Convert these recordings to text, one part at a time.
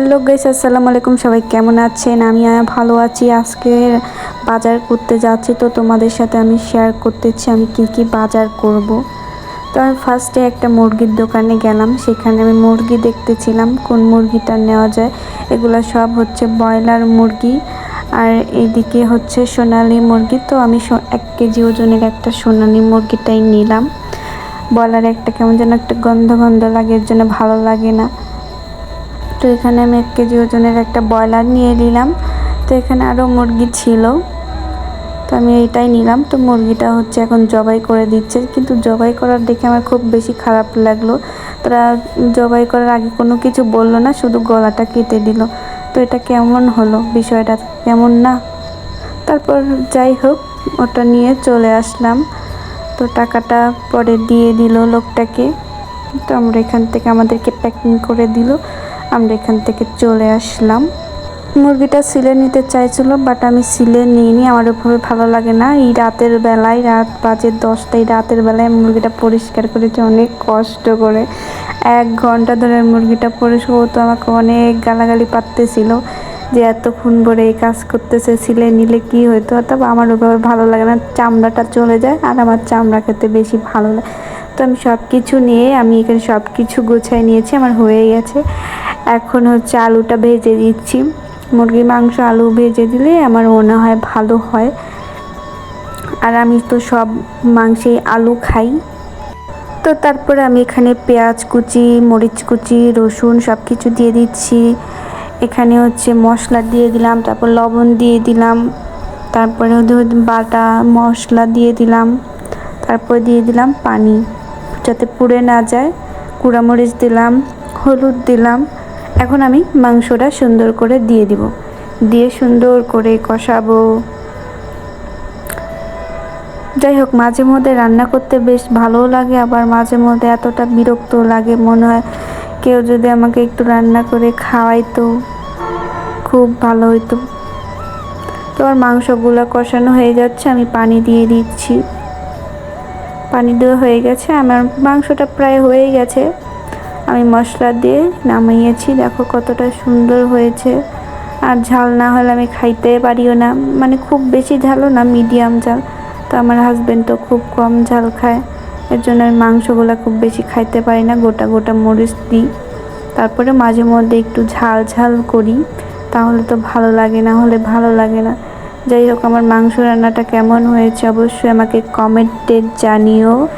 Hello guys, আসসালামু আলাইকুম। সবাই কেমন আছেন? আমি ভালো আছি। আজকে বাজার করতে যাচ্ছি, তো তোমাদের সাথে আমি শেয়ার করতেছি আমি কি কি বাজার করব। তো আমি ফার্স্টে একটা মুরগির দোকানে গেলাম। সেখানে আমি মুরগি দেখতেছিলাম, কোন মুরগিটা নেওয়া যায়। এগুলো সব হচ্ছে ব্রয়লার মুরগি আর এইদিকে হচ্ছে সোনালি মুরগি। তো আমি এক কেজি ওজনের একটা সোনালি মুরগিটাই নিলাম। ব্রয়লার একটা কেমন যেন একটা গন্ধ গন্ধ লাগে, এর জন্য ভালো লাগে না। তো এখানে আমি এক কেজি ওজনের একটা ব্রয়লার নিয়ে নিলাম। তো এখানে আরও মুরগি ছিল। তো আমি এইটাই নিলাম। তো মুরগিটা হচ্ছে এখন জবাই করে দিচ্ছে। কিন্তু জবাই করার দেখে আমার খুব বেশি খারাপ লাগল। তারা জবাই করার আগে কোনো কিছু বলল না, শুধু গলাটা কেটে দিল। তো এটা কেমন হলো? বিষয়টা কেমন না? তারপর যাই হোক, ওটা নিয়ে চলে আসলাম। তো টাকাটা পরে দিয়ে দিল লোকটাকে। তো আমরা এখান থেকে আমাদেরকে প্যাকিং করে দিল। আমরা এখান থেকে চলে আসলাম। মুরগিটা সিলে নিতে চাইছিল বাট আমি সিলে নিইনি। আমার ওভাবে ভালো লাগে না। এই রাতের বেলায়, রাত বাজে দশটায় রাতের বেলায় মুরগিটা পরিষ্কার করেছি। অনেক কষ্ট করে। এক ঘণ্টা ধরে মুরগিটা পরিষ্কার তো আমাকে অনেক গালাগালি পাততেছিল যে এতক্ষণ ভরে এই কাজ করতেছে, সিলে নিলে কি হতো তবে আমার ওভাবে ভালো লাগে না, চামড়াটা চলে যায় আর আমার চামড়া খেতে বেশি ভালো লাগে তো আমি সব কিছু নিয়ে, আমি এখানে সব কিছু গুছাই নিয়েছি, আমার হয়ে গেছে। এখন হচ্ছে আলুটা ভেজে দিচ্ছি। মুরগির মাংস, আলু ভেজে দিলে আমার মনে হয় ভালো হয়। আর আমি তো সব মাংসেই আলু খাই। তো তারপরে আমি এখানে পেঁয়াজ কুচি, মরিচ কুচি, রসুন সব কিছু দিয়ে দিচ্ছি। এখানে হচ্ছে মশলা দিয়ে দিলাম, তারপর লবণ দিয়ে দিলাম। তারপরে বাটা মশলা দিয়ে দিলাম। তারপর দিয়ে দিলাম পানি। যাতে পুড়ে না যায়, কুড়ামরিচ দিলাম, হলুদ দিলাম। এখন আমি মাংসটা সুন্দর করে দিয়ে দিব। দিয়ে সুন্দর করে কষাবো। যাই হোক, মাঝে মধ্যে রান্না করতে বেশ ভালোও লাগে, আবার মাঝে মধ্যে এতটা বিরক্ত লাগে, মনে হয় কেউ যদি আমাকে একটু রান্না করে খাওয়াইতো, খুব ভালো হইতো। তো আমার মাংসগুলো কষানো হয়ে যাচ্ছে, আমি পানি দিয়ে দিচ্ছি। পানি দেওয়া হয়ে গেছে, আমার মাংসটা প্রায় হয়ে গেছে। আমি মশলা দিয়ে নামিয়েছি। দেখো কতটা সুন্দর হয়েছে। আর ঝাল না হলে আমি খাইতে পারিও না। মানে খুব বেশি ঝালও না মিডিয়াম ঝাল। তো আমার হাজবেন্ড তো খুব কম ঝাল খায়। এর জন্য আমি মাংসগুলো খুব বেশি খাইতে পারি না। গোটা গোটা মরিচ দিই। তারপরে মাঝে মধ্যে একটু ঝাল ঝাল করি। তাহলে তো ভালো লাগে না, হলে ভালো লাগে না। যাই হোক, আমার মাংস রান্নাটা কেমন হয়েছে অবশ্যই আমাকে কমেন্টে জানিও।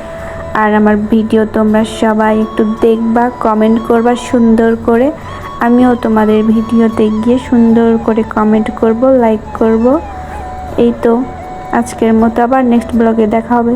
আর আমার ভিডিও তোমরা সবাই একটু দেখবা কমেন্ট করবা সুন্দর করে। আমিও তোমাদের ভিডিওতে গিয়ে সুন্দর করে কমেন্ট করব লাইক করব। এই তো, আজকের মতো আবার নেক্সট ব্লগে দেখা হবে।